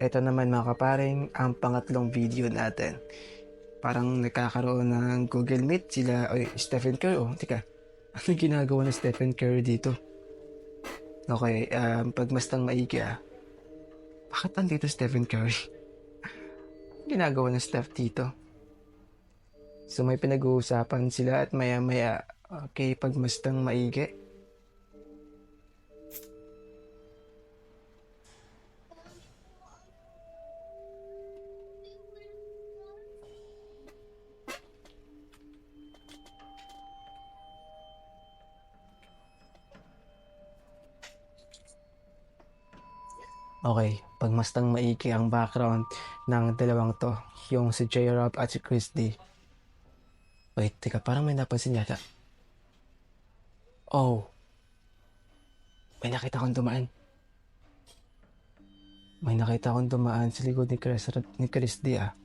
ito naman mga kaparing ang pangatlong video natin. Parang nagkakaroon ng Google Meet sila, oy, Stephen Curry, oh, tika, ano ginagawa ng Stephen Curry dito? Okay, um, pagmastang maigi ah. Bakit andito Stephen Curry? Ginagawa ng Steph dito? So may pinag-uusapan sila at maya-maya, okay, pagmastang maigi. Okay, pagmastang maigi ang background ng dalawang to, yung si J-Rob at si Chris D. Wait, teka, parang may napansin yata. Oh. May nakita akong dumaan. May nakita akong dumaan sa likod ni Chris, ni Chris D ah.